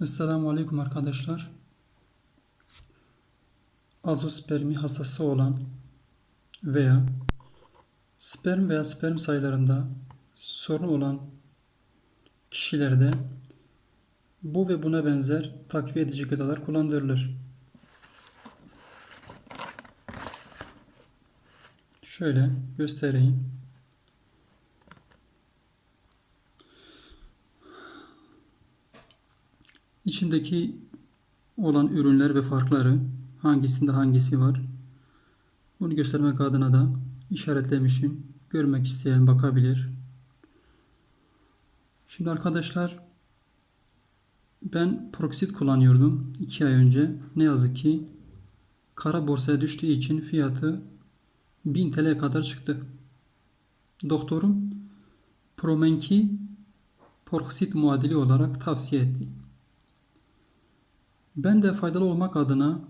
Esselamu Aleyküm arkadaşlar. Azospermi hastası olan veya sperm veya sperm sayılarında sorun olan kişilerde bu ve buna benzer takviye edici gıdalar kullandırılır. Şöyle göstereyim. İçindeki olan ürünler ve farkları hangisinde hangisi var? Bunu göstermek adına da işaretlemişim. Görmek isteyen bakabilir. Şimdi arkadaşlar ben Proxit kullanıyordum 2 ay önce. Ne yazık ki kara borsaya düştüğü için fiyatı 1000 TL'ye kadar çıktı. Doktorum Promenki Proxit muadili olarak tavsiye etti. Ben de faydalı olmak adına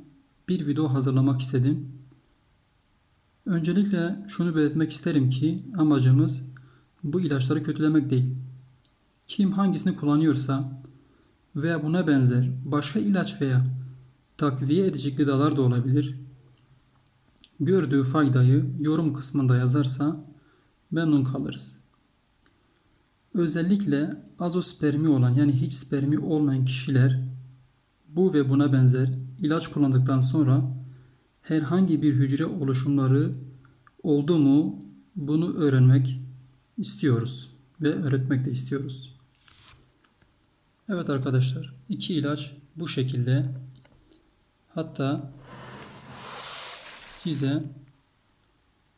bir video hazırlamak istedim. Öncelikle şunu belirtmek isterim ki amacımız bu ilaçları kötülemek değil. Kim hangisini kullanıyorsa veya buna benzer başka ilaç veya takviye edici gıdalar da olabilir. Gördüğü faydayı yorum kısmında yazarsa memnun kalırız. Özellikle azospermi olan yani hiç spermi olmayan kişiler bu ve buna benzer ilaç kullandıktan sonra herhangi bir hücre oluşumları oldu mu bunu öğrenmek istiyoruz ve öğretmek de istiyoruz. Evet arkadaşlar iki ilaç bu şekilde hatta size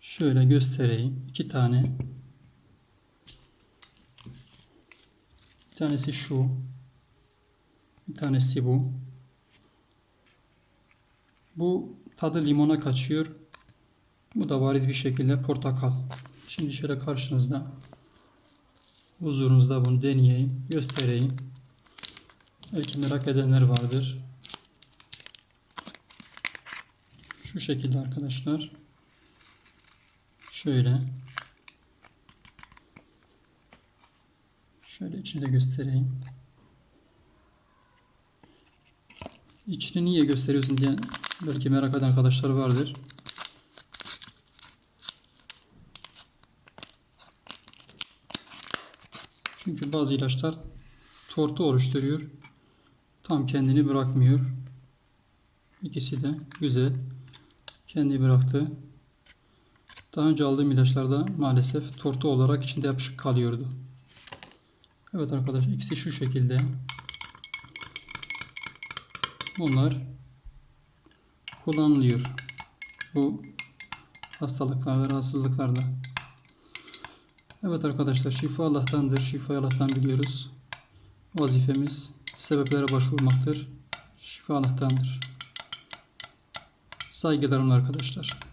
şöyle göstereyim iki tane bir tanesi şu bir tanesi bu. Bu tadı limona kaçıyor. Bu da bariz bir şekilde portakal. Şimdi şöyle karşınızda huzurunuzda bunu deneyeyim, göstereyim. Belki merak edenler vardır. Şu şekilde arkadaşlar. Şöyle. Şöyle içinde göstereyim. İçini niye gösteriyorsun diye belki merak eden arkadaşlar vardır. Çünkü bazı ilaçlar tortu oluşturuyor. Tam kendini bırakmıyor. İkisi de güzel. Kendi bıraktı. Daha önce aldığım ilaçlarda maalesef tortu olarak içinde yapışık kalıyordu. Evet arkadaşlar ikisi şu şekilde. Bunlar kullanılıyor. Bu hastalıklarda, rahatsızlıklarda. Evet arkadaşlar şifa Allah'tandır. Şifa Allah'tan biliyoruz. Vazifemiz sebeplere başvurmaktır. Şifa Allah'tandır. Saygılarımla arkadaşlar.